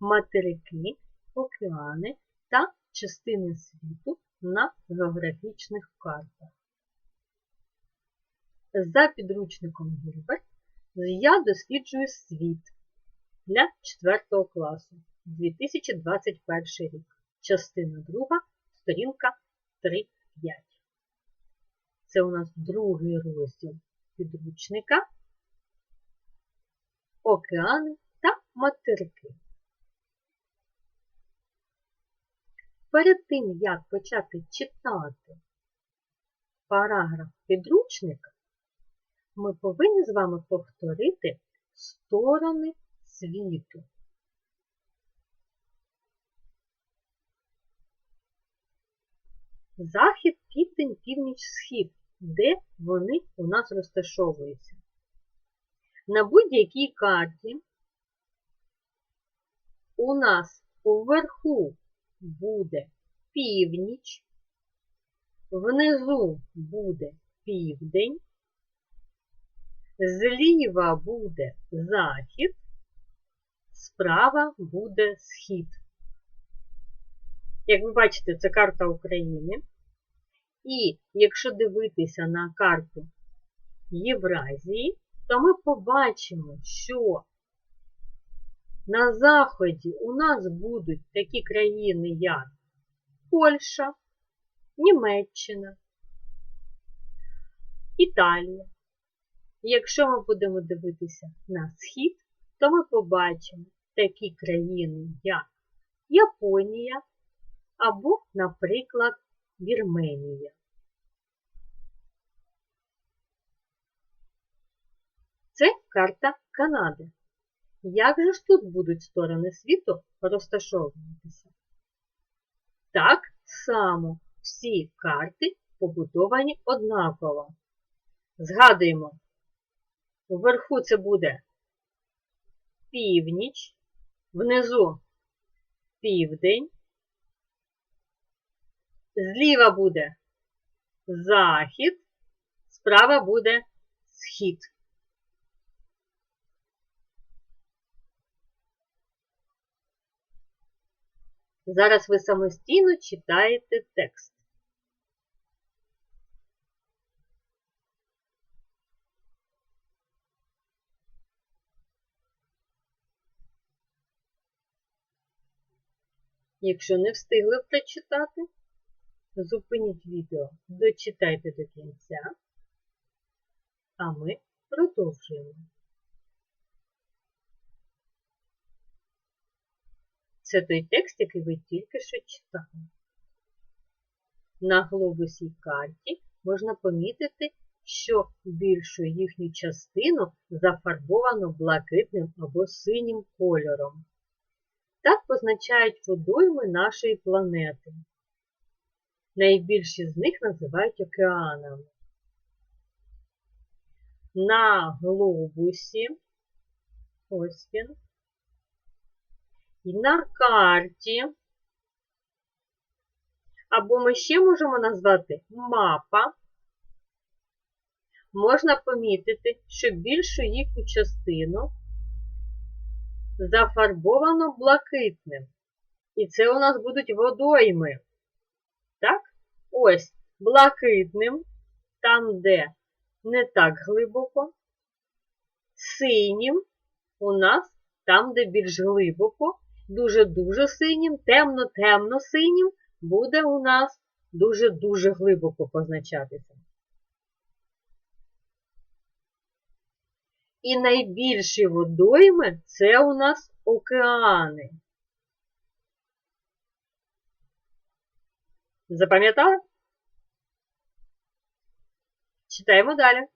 материки, океани та частини світу на географічних картах. За підручником Гільберт я досліджую світ для 4 класу 2021 рік. Частина 2, сторінка 3-5. Це у нас другий розділ підручника, океани та материки. Перед тим, як почати читати параграф підручника, ми повинні з вами повторити сторони світу. Захід, південь, північ, схід, де вони у нас розташовуються. На будь-якій карті у нас уверху буде північ, внизу буде південь, зліва буде захід, справа буде схід. Як ви бачите, це карта України. І якщо дивитися на карту Євразії, то ми побачимо, що на Заході у нас будуть такі країни, як Польща, Німеччина, Італія. Якщо ми будемо дивитися на схід, то ми побачимо такі країни, як Японія або, наприклад, Вірменія. Це карта Канади. Як же ж тут будуть сторони світу розташовуватися? Так само всі карти побудовані однаково. Згадуємо, вверху це буде північ, внизу південь, зліва буде захід, справа буде схід. Зараз ви самостійно читаєте текст. Якщо не встигли прочитати, зупиніть відео, дочитайте до кінця, а ми продовжуємо. Це той текст, який ви тільки що читали. На глобусій карті можна помітити, що більшу їхню частину зафарбовано блакитним або синім кольором. Так позначають водойми нашої планети. Найбільші з них називають океанами. На глобусі, ось він, на карті, або ми ще можемо назвати мапа, можна помітити, що більшу їхню частину зафарбовано блакитним. І це у нас будуть водойми. Так? Ось блакитним, там, де не так глибоко, синім у нас там, де більш глибоко, дуже-дуже синім, темно-темно синім буде у нас дуже-дуже глибоко позначатися. І найбільші водойми це у нас океани. Запам'ятали? Читаємо далі.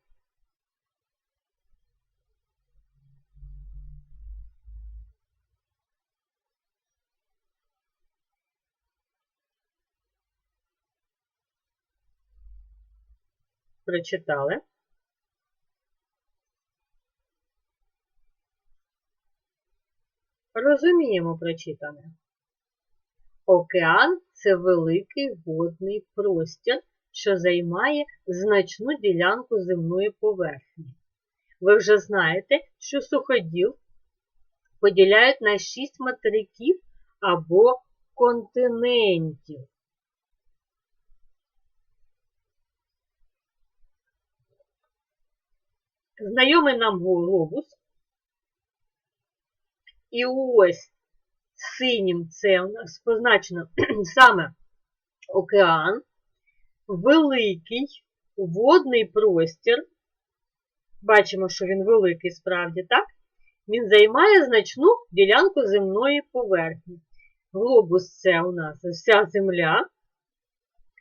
Прочитали. Розуміємо прочитане. Океан це великий водний простір, що займає значну ділянку земної поверхні. Ви вже знаєте, що суходіл поділяють на шість материків або континентів. Знайомий нам глобус. І ось синім це у нас позначено саме океан, великий водний простір. Бачимо, що він великий справді, так? Він займає значну ділянку земної поверхні. Глобус це у нас вся земля.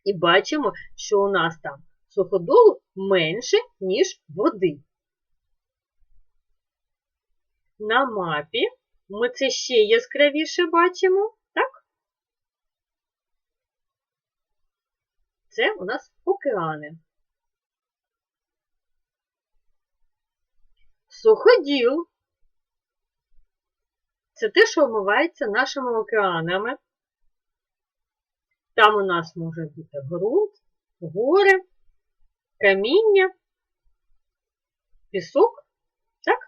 І бачимо, що у нас там суходолу менше, ніж води. На мапі ми це ще яскравіше бачимо, так? Це у нас океани. Суходіл. Це те, що омивається нашими океанами. Там у нас може бути ґрунт, гори, каміння, пісок, так?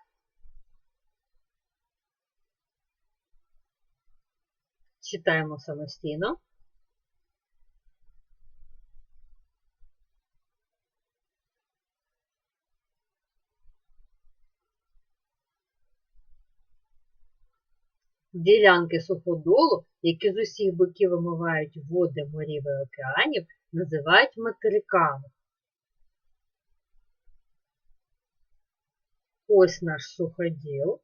Читаємо самостійно. Ділянки суходолу, які з усіх боків омивають води морів і океанів, називають материками. Ось наш суходіл.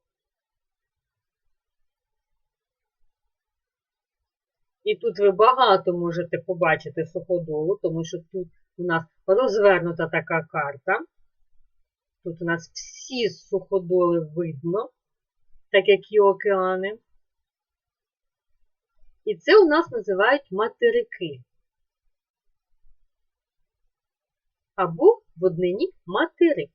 І тут ви багато можете побачити суходолу, тому що тут у нас розвернута така карта. Тут у нас всі суходоли видно, так як і океани. І це у нас називають материки. Або в однині материк.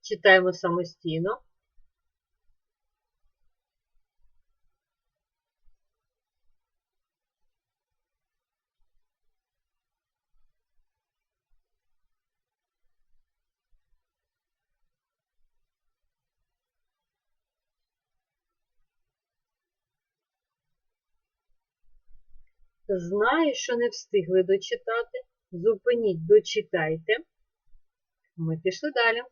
Читаємо самостійно. Знаю, що не встигли дочитати. Зупиніть, дочитайте. Ми пішли далі.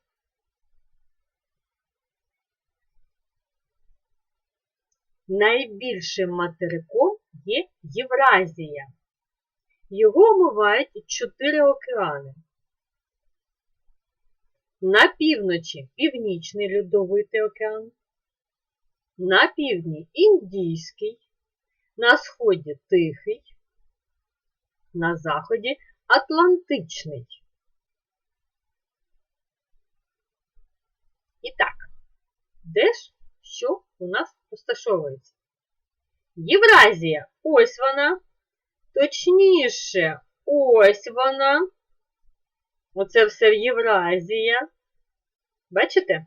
Найбільшим материком є Євразія. Його омивають чотири океани. На півночі Північний Льодовитий океан, на півдні Індійський, на сході Тихий, на заході Атлантичний. І так, де ж що у нас розташовується? Євразія, ось вона. Точніше, ось вона. Оце все в Євразія. Бачите?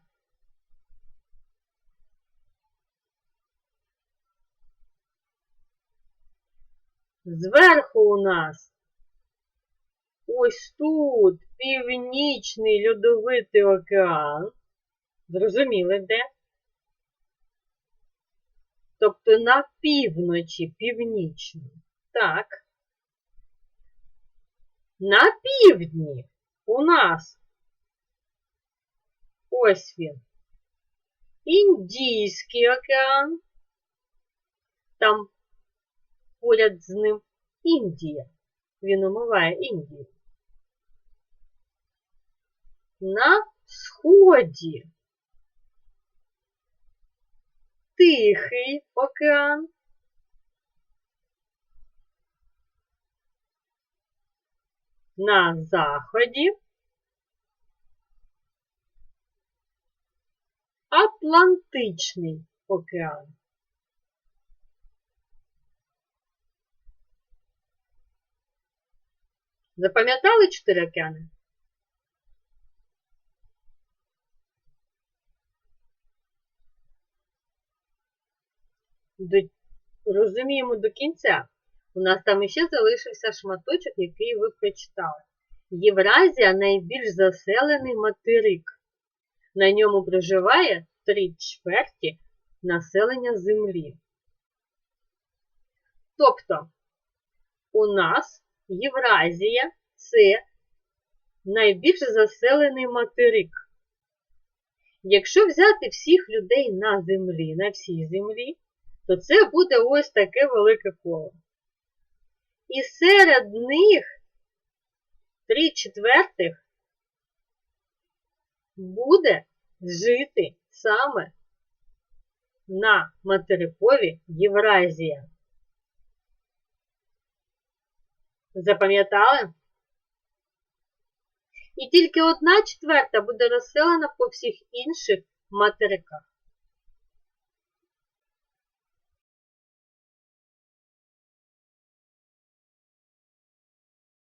Зверху у нас ось тут Північний Льодовитий океан. Зрозуміли де? Тобто на півночі північний. Так. На півдні у нас ось він. Індійський океан. Там поряд з ним Індія. Він омиває Індію. На сході Тихий океан. На заході Атлантичний океан. Запам'ятали чотири океани? До... Розуміємо до кінця. У нас там іще залишився шматочок, який ви прочитали. Євразія найбільш заселений материк. На ньому проживає три чверті населення Землі. Тобто у нас Євразія це найбільш заселений материк. Якщо взяти всіх людей на землі, на всій землі, то це буде ось таке велике коло. І серед них три четвертих буде жити саме на материкові Євразія. Запам'ятали? І тільки одна четверта буде розселена по всіх інших материках.